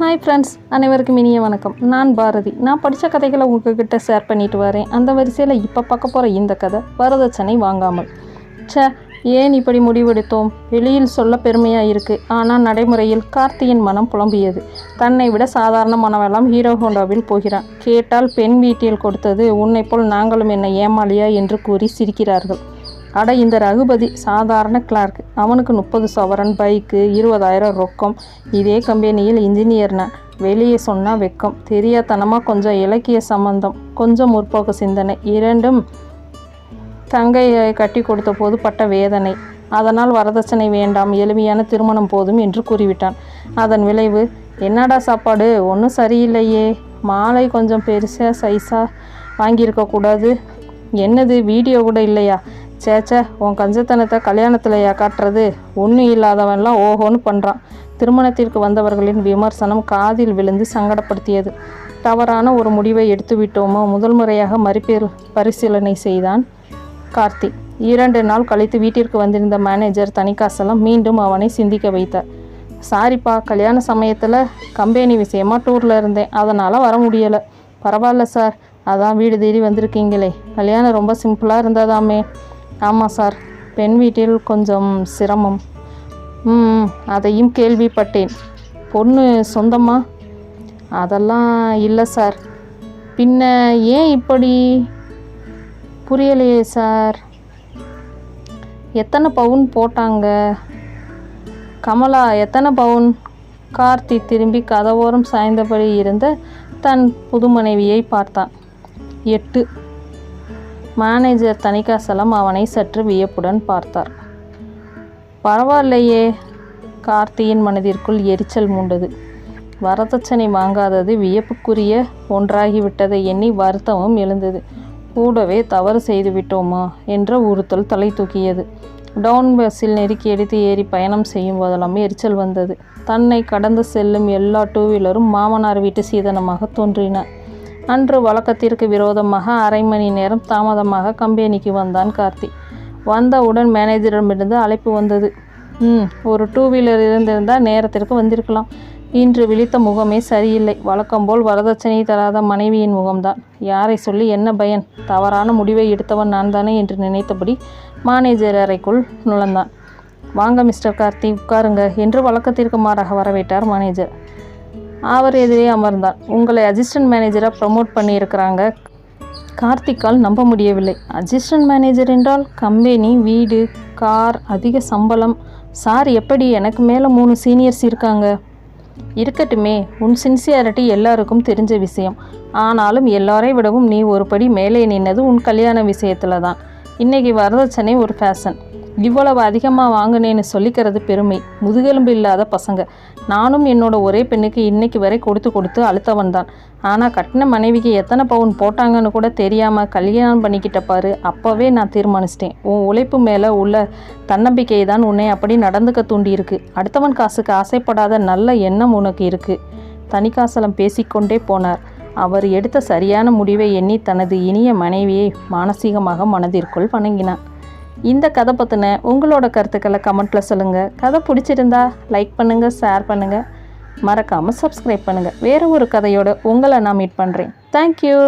Hi friends அனைவருக்கும் இனிய வணக்கம். நான் பாரதி. நான் படித்த கதைகளை உங்ககிட்ட ஷேர் பண்ணிட்டு வரேன். அந்த வரிசையில் இப்போ பார்க்க போகிற இந்த கதை வரதட்சணை வாங்காமல். சே ஏன் இப்படி முடிவெடுத்தோம்? வெளியில் சொல்ல பெருமையாக இருக்குது ஆனால் நடைமுறையில் கார்த்தியின் மனம் புலம்பியது. தன்னை விட சாதாரண மனமெல்லாம் ஹீரோ ஹோண்டாவில் போகிறான். கேட்டால் பெண் வீட்டில் கொடுத்தது உன்னைப் போல் நாங்களும் என்ன ஏமாளியா? என்று கூறி சிரிக்கிறார்கள். அட இந்த ரகுபதி சாதாரண கிளார்க் அவனுக்கு முப்பது சவரன் பைக்கு இருபதாயிரம் ரொக்கம். இதே கம்பெனியில் இன்ஜினியர்னா வெளியே சொன்னால் வெக்கம். தெரியாதனமாக கொஞ்சம் இலக்கிய சம்பந்தம் கொஞ்சம் முற்போக்கு சிந்தனை. இரண்டும் தங்கையை கட்டி கொடுத்த போது பட்ட வேதனை. அதனால் வரதட்சணை வேண்டாம் எளிமையான திருமணம் போதும் என்று கூறிவிட்டான். அதன் விளைவு என்னடா சாப்பாடு? ஒன்றும் சரியில்லையே. மாலை கொஞ்சம் பெருசாக சைஸாக வாங்கியிருக்கக்கூடாது என்னது வீடியோ கூட இல்லையா? சேச்சே உன் கஞ்சத்தனத்தை கல்யாணத்திலையா காட்டுறது? ஒன்றும் இல்லாதவன்லாம் ஓஹோன்னு பண்ணுறான் திருமணத்திற்கு வந்தவர்களின் விமர்சனம் காதில் விழுந்து சங்கடப்படுத்தியது. தவறான ஒரு முடிவை எடுத்து விட்டோமோ? முதல் முறையாக மறுபேறு பரிசீலனை செய்தான் கார்த்தி. இரண்டு நாள் கழித்து வீட்டிற்கு வந்திருந்த மேனேஜர் தனிக்காசலம் மீண்டும் அவனை சிந்திக்க வைத்தார். சாரிப்பா கல்யாண சமயத்தில் கம்பெனி விஷயமா டூரில் இருந்தேன். அதனால் வர முடியலை. பரவாயில்ல சார். அதான் வீடு தேடி வந்திருக்கீங்களே. கல்யாணம் ரொம்ப சிம்பிளாக இருந்ததாமே. ஆமாம் சார். பெண் வீட்டில் கொஞ்சம் சிரமம். ம் அதையும் கேள்விப்பட்டேன். பொண்ணு சொந்தமா? அதெல்லாம் இல்லை சார். பின்ன ஏன் இப்படி? புரியலையே சார். எத்தனை பவுன் போட்டாங்க? கமலா எத்தனை பவுன்? கார்த்தி திரும்பி கதவோரம் சாய்ந்தபடி இருந்த தன் புது மனைவியை பார்த்தான். எட்டு. மேனேஜர் தணிகாசலம் அவனை சற்று வியப்புடன் பார்த்தார். பரவாயில்லையே கார்த்தியின் மனதிற்குள் எரிச்சல் மூண்டது. வரதட்சணை வாங்காதது வியப்புக்குரிய ஒன்றாகிவிட்டதை எண்ணி வருத்தமும் எழுந்தது. கூடவே தவறு செய்து விட்டோமா என்ற உறுத்தல் தலை தூக்கியது. டவுன் பஸ்ஸில் நெருக்கி எடுத்து ஏறி பயணம் செய்யும் போதெல்லாம் எரிச்சல் வந்தது. தன்னை கடந்து செல்லும் எல்லா டூ வீலரும் மாமனார் வீட்டு சீதனமாக தோன்றின. அன்று வழக்கத்திற்கு விரோதமாக அரை மணி நேரம் தாமதமாக கம்பெனிக்கு வந்தான் கார்த்தி. வந்தவுடன் மேனேஜரிடமிருந்து அழைப்பு வந்தது. ம் ஒரு டூ வீலர் இருந்திருந்தால் நேரத்திற்கு வந்திருக்கலாம் இன்று விழித்த முகமே சரியில்லை. வழக்கம்போல் வரதட்சணை தராத மனைவியின் முகம்தான். யாரை சொல்லி என்ன பயன்? தவறான முடிவை எடுத்தவன் நான் தானே என்று நினைத்தபடி மேனேஜர் அறைக்குள் நுழைந்தான். வாங்க மிஸ்டர் கார்த்தி உட்காருங்க என்று வழக்கத்திற்கு மாறாக வரவேற்றார் மேனேஜர். அவர் எதிரே அமர்ந்தார். உங்களை அசிஸ்டன்ட் மேனேஜராக ப்ரமோட் பண்ணியிருக்கிறாங்க. கார்த்திக்கால் நம்ப முடியவில்லை. அசிஸ்டன்ட் மேனேஜர் என்றால் கம்பெனி வீடு கார் அதிக சம்பளம். சார் எப்படி எனக்கு மேலே மூணு சீனியர்ஸ் இருக்காங்க? இருக்கட்டுமே உன் சின்சியாரிட்டி எல்லாருக்கும் தெரிஞ்ச விஷயம். ஆனாலும் எல்லாரை விடவும் நீ ஒரு படி மேலே நின்னது உன் கல்யாண விஷயத்தில் தான் இன்றைக்கி வரதட்சணை ஒரு ஃபேஷன் இவ்வளவு அதிகமாக வாங்கினேன்னு சொல்லிக்கிறது பெருமை. முதுகெலும்பு இல்லாத பசங்க. நானும் என்னோட ஒரே பெண்ணுக்கு இன்னைக்கு வரை கொடுத்து கொடுத்து அழுத்தவன் தான். ஆனால் கட்டின மனைவிக்கு எத்தனை பவுன் போட்டாங்கன்னு கூட தெரியாமல் கல்யாணம் பண்ணிக்கிட்ட பாரு அப்போவே நான் தீர்மானிச்சிட்டேன். உன் உழைப்பு மேலே உள்ள தன்னம்பிக்கை தான் உன்னை அப்படி நடந்துக்க தூண்டியிருக்கு. அடுத்தவன் காசுக்கு ஆசைப்படாத நல்ல எண்ணம் உனக்கு இருக்குது தனிக்காசலம் பேசிக்கொண்டே போனார். அவர் எடுத்த சரியான முடிவை எண்ணி தனது இனிய மனைவியை மானசீகமாக மனதிற்குள் வணங்கினார் இந்த கதை பற்றின உங்களோட கருத்துக்களை கமெண்ட்டில் சொல்லுங்கள் கதை பிடிச்சிருந்தா லைக் பண்ணுங்கள் ஷேர் பண்ணுங்கள் மறக்காமல் சப்ஸ்கிரைப் பண்ணுங்கள் வேறு ஒரு கதையோடு உங்களை நான் மீட் பண்ணுறேன் தேங்க்யூ